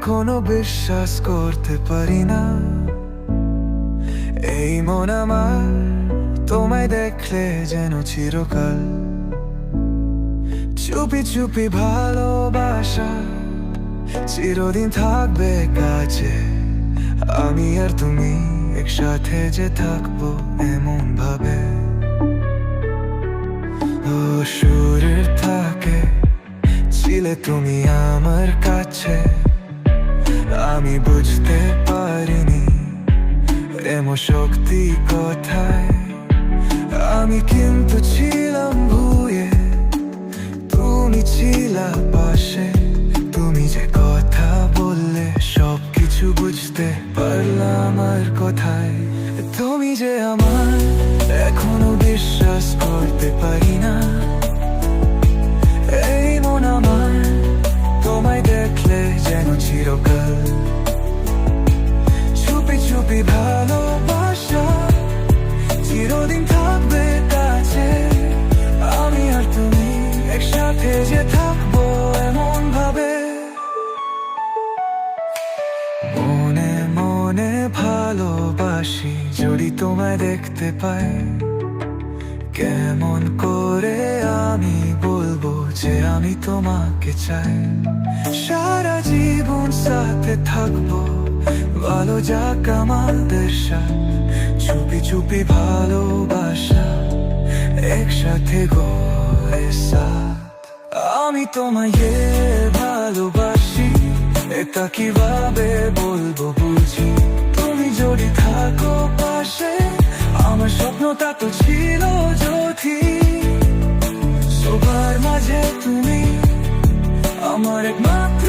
বিশ্বাস করতে পারি না। এই মন আমার তোমায় দেখলে যেন চিরকাল। চুপি চুপি ভালোবাসা চিরদিন থাকবে কাছে। আমি আর তুমি একসাথে যে থাকব এমন ভাবে। ও সুরের থাকে ছিলে তুমি আমার কাছে। আমি বুঝতে পারিনি। প্রেম শক্তি কোথায়? আমি কিন্তু ছিলাম ভুয়ে। তুমি ছিলা পাশে। তুমি যে কথা বললে সব কিছু বুঝতে পারলাম আর কোথায়? তুমি যে আমার এখনও বিশ্বাস করতে পারি চিরদিন থাকবে আমি আর তুমি একসাথে যে থাকব মনে মনে ভালোবাসি তোমায় দেখতে পাই। কেমন করে আমি বলব যে আমি তোমাকে চাই। সারা জীবন সাথে থাকব ভালো যাক সাথ চুপি চুপি ভালোবাসা একসাথে গোয়ে আমি তোমায় ভালোবাসি এটা কীভাবে বলব বুঝি। তুমি যদি থাকো পাশে, আমার স্বপ্নটা তো ছিল যদি। সবার মাঝে তুমি আমার একমাত্র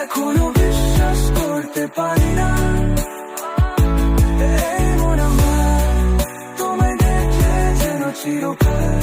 এখনও বিশ্বাস করতে পারি না। এই মন আমার তোমায় দেখলে যেন চিরকাল